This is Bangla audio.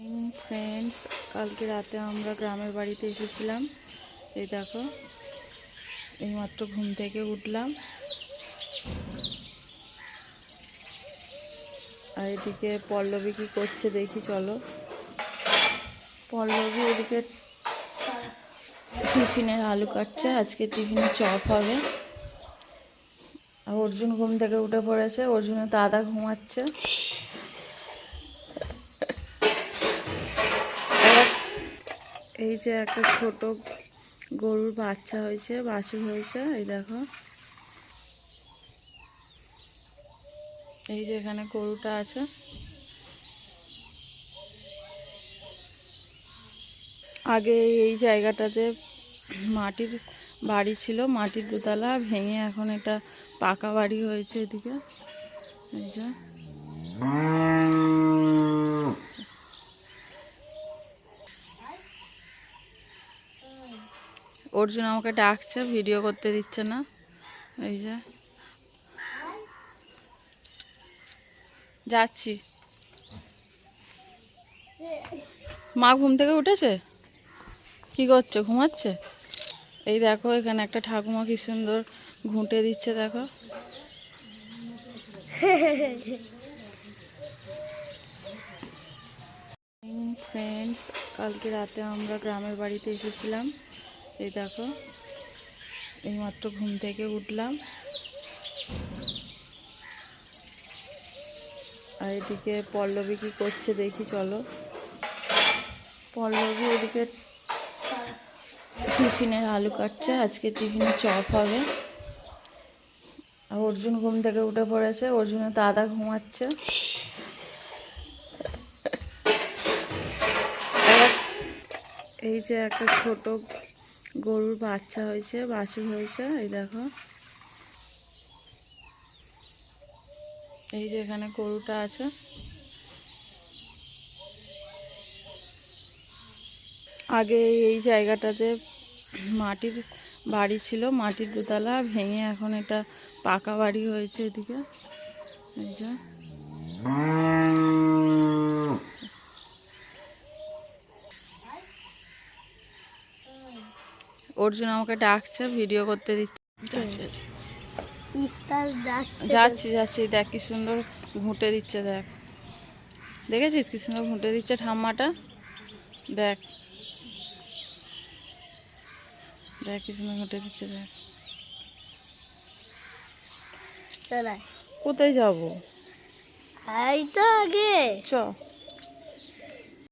ফ্রেন্ডস কালকে রাতে আমরা গ্রামের বাড়িতে এসেছিলাম। এই দেখো, এইমাত্র ঘুম থেকে উঠলাম। আর এদিকে পল্লবী কি করছে দেখি, চলো। পল্লবী এদিকে টিফিনের আলু কাটছে। আজকে টিফিনে চপ হবে। আর অর্জুন ঘুম থেকে উঠে পড়েছে। অর্জুনের দাদা ঘুমাচ্ছে। এই যে একটা ছোট গরুর বাচ্চা হয়েছে, বাছুর হয়েছে, এই দেখো। এই যে এখানে গরুটা আছে। আগে এই জায়গাটাতে মাটির বাড়ি ছিল, মাটির দোতলা ভেঙে এখন এটা পাকা বাড়ি হয়েছে এদিকে। এই যে। অর্জুন আমাকে ডাকছে ভিডিও করতে দিচ্ছে না। এই যে। যাচ্ছি। মা ঘুম থেকে উঠেছে? কি করছে? ঘুমাচ্ছে? এই দেখো, এখানে একটা ঠাকুমা কি সুন্দর ঘুঁটে দিচ্ছে, দেখো। ফ্রেন্ডস কালকে রাতে আমরা গ্রামের বাড়িতে এসেছিলাম। এই দেখো, এইমাত্র ঘুম থেকে উঠলাম। আর এদিকে পল্লবী কি করছে দেখি চলো। পল্লবী এদিকে টিফিনের আলু কাটছে, আজকে টিফিনে চপ হবে। আর অর্জুন ঘুম থেকে উঠে পড়েছে অর্জুনের দাদা ঘুমাচ্ছে। এই যে একটা ছোট গরুর বাচ্চা হয়েছে, বাছুর হয়েছে, এই দেখো। এই যে এখানে গরুটা আছে। আগে এই জায়গাটাতে মাটির বাড়ি ছিল, মাটির দোতলা ভেঙে এখন এটা পাকা বাড়ি হয়েছে এদিকে। এই যে। অর্জুন আমাকে ডাকছে ভিডিও করতে দিচ্ছে। যাচ্ছি, যাচ্ছি, যাচ্ছি। যাচ্ছি যাচ্ছি দেখ কি সুন্দর ঘুঁটে দিচ্ছে দেখ। দেখেছিস কি সুন্দর ঘুঁটে দিচ্ছে ঠাম্মাটা? দেখ। দেখ কি সুন্দর ঘুঁটে দিচ্ছে দেখ। কোথায় যাব? এই তো আগে। চ।